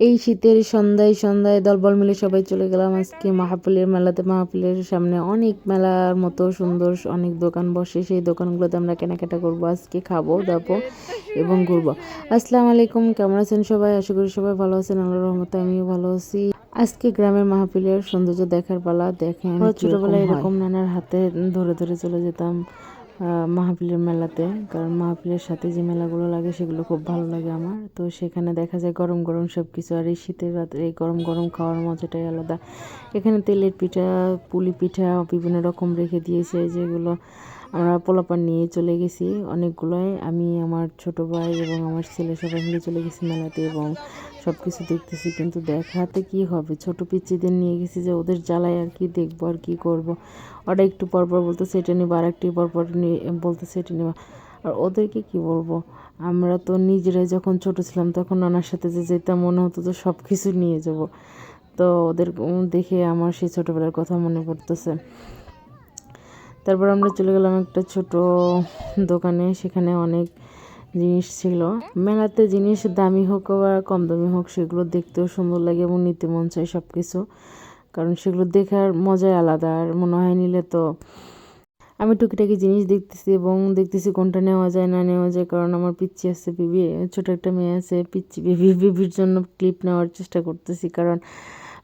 এই শীতের সন্ধ্যায় সন্ধ্যায় দলবল মিলে সবাই চলে গেলাম আজকে মাহাপুলের মেলাতে। মাহাপুলের সামনে অনেক মেলার মতো সুন্দর অনেক দোকান বসে। সেই দোকানগুলোতে আমরা কেনাকাটা করব আজকে খাব দাবো এবং ঘুরবো। আসসালামু আলাইকুম কেমন আছেন সবাই? আশা করি সবাই ভালো আছেন আল্লাহর রহমতে আমিও ভালো আছি। আজকে গ্রামের মাহাপুলের সৌন্দর্য দেখার পালা দেখেন ছোটবেলায় এরকম নানার হাতে ধরে ধরে চলে যেতাম। মাহফিলের মেলাতে। কারণ মাহফিলের সাথে যে মেলাগুলো লাগে সেগুলো খুব ভালো লাগে আমার। তো সেখানে দেখা যায় গরম গরম সব কিছু আর এই শীতের রাতে এই গরম গরম খাওয়ার মজাটাই আলাদা। এখানে তেলের পিঠা, পুলি পিঠা বিভিন্ন রকম রেখে দিয়েছে যেগুলো আমরা পোলাপান নিয়ে চলে গেছি অনেকগুলোই। আমি, আমার ছোট ভাই এবং আমার ছেলে সবাই মিলে চলে গেছি মেলাতে এবং সব কিছু দেখতেছি। কিন্তু দেখাতে কি হবে? ছোট পিচ্চিদের নিয়ে গেছি যে ওদের জ্বালায় আর কি দেখব, আর কি করব। ওরা একটু পরপর বলতেছে, এটা নেব, আর একটু পরপর নিয়ে বলতেছে, এটা নেব। আর ওদেরকে কি বলব? আমরা তো নিজেরাই যখন ছোট ছিলাম তখন নানার সাথে যে যেতাম, মনে হতো তো সব কিছু নিয়ে যাব। তো ওদের দেখে আমার সেই ছোটোবেলার কথা মনে পড়তেছে। তারপর আমরা চলে গেলাম একটা ছোট দোকানে, সেখানে অনেক জিনিস ছিল। মেলাতে জিনিস দামি হোক বা কম দামি হোক, সেগুলো দেখতেও সুন্দর লাগে এবং নিতে মন চায় সব কিছু কারণ সেগুলো দেখার মজাই আলাদা, আর মনে হয় নিলে তো আমি টুকিটাকি জিনিস দেখতেছি এবং দেখতেছি কোনটা নেওয়া যায়, না নেওয়া যায়। কারণ আমার পিচ্ছি আছে বিবি, ছোট একটা মেয়ে আছে পিচ্ছি বিবি, বিবির জন্য ক্লিপ নেওয়ার চেষ্টা করতেছি। কারণ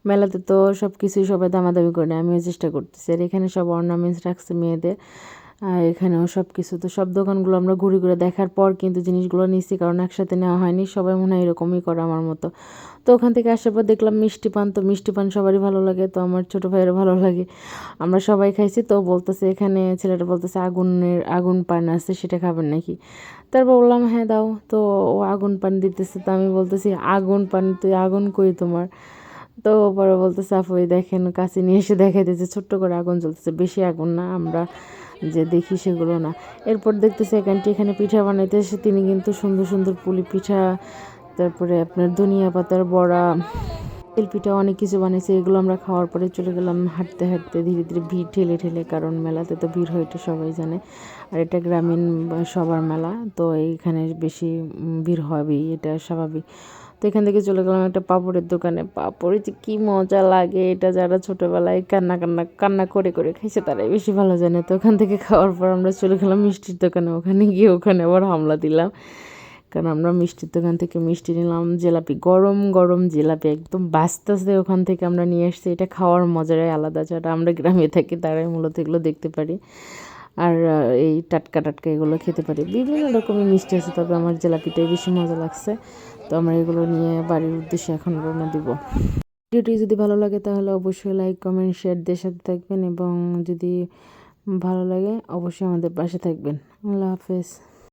মেলাতে তো সব কিছুই সবাই দামাদামি করে আমিও চেষ্টা করতেছি। আর এখানে সব অর্নামেন্টস রাখছে মেয়েদের। আর এখানেও সব কিছু তো সব দোকানগুলো আমরা ঘুরে ঘুরে দেখার পর কিন্তু জিনিসগুলো নিচ্ছি কারণ একসাথে নেওয়া হয়নি। সবাই মনে হয় এরকমই করে আমার মতো। তো ওখান থেকে আসার পর দেখলাম মিষ্টি পান, তো মিষ্টি পান সবারই ভালো লাগে, তো আমার ছোটো ভাইয়েরও ভালো লাগে। আমরা সবাই খাইছি, তো বলতেছে এখানে ছেলেটা বলতেছে, আগুনের, আগুন পান আছে, সেটা খাবেন নাকি? তারপর বললাম হ্যাঁ দাও। তো ও আগুন পান দিতেছে, তো আমি বলতেছি, আগুন পান, তুই আগুন কই তোমার? তো পরে বলতেছে, আপু দেখেন, কাছে নিয়ে এসে দেখাইতেছে, ছোট্ট করে আগুন জ্বলতেছে, বেশি আগুন না, আমরা যে দেখি সেগুলো না। এরপর দেখতেছে এখানটি এখানে পিঠা বানাইতে এসে তিনি কিন্তু সুন্দর সুন্দর পুলি পিঠা, তারপরে আপনার ধনিয়া পাতার বড়া তেল পিঠা অনেক কিছু বানিয়েছে এগুলো আমরা খাওয়ার পরে চলে গেলাম হাঁটতে হাঁটতে ধীরে ধীরে ভিড় ঠেলে ঠেলে, কারণ মেলাতে তো ভিড় হয় এটা সবাই জানে। আর এটা গ্রামীণ সবার মেলা, তো এইখানে বেশি ভিড় হবেই, এটা স্বাভাবিক। তো এখান থেকে চলে গেলাম একটা পাপড়ের দোকানে। পাপড়ে যে কী মজা লাগে, এটা যারা ছোটোবেলায় কান্না কান্না কান্না করে করে খাইছে তারাই বেশি ভালো জানে। তো ওখান থেকে খাওয়ার পর আমরা চলে গেলাম মিষ্টির দোকানে, ওখানে গিয়ে ওখানে আবার হামলা দিলাম। কারণ আমরা মিষ্টির দোকান থেকে মিষ্টি নিলাম, জিলাপি, গরম গরম জিলাপি একদম বাস্তাসে ওখান থেকে আমরা নিয়ে এসছি এটা খাওয়ার মজারাই আলাদা যারা আমরা গ্রামে থাকি, তারাই মূলত এগুলো দেখতে পারি। আর এই টাটকা টাটকা এগুলো খেতে পারি। বিভিন্ন রকমের মিষ্টি আছে, তবে আমার জিলাপিটাই বেশি মজা লাগছে। তো আমরা এগুলো নিয়ে বাড়ির উদ্দেশ্যে এখন রওনা দিব। ভিডিওটি যদি ভালো লাগে তাহলে অবশ্যই লাইক, কমেন্ট, শেয়ার দিয়ে সাথে থাকবেন এবং যদি ভালো লাগে অবশ্যই আমাদের পাশে থাকবেন। আল্লাহ হাফেজ।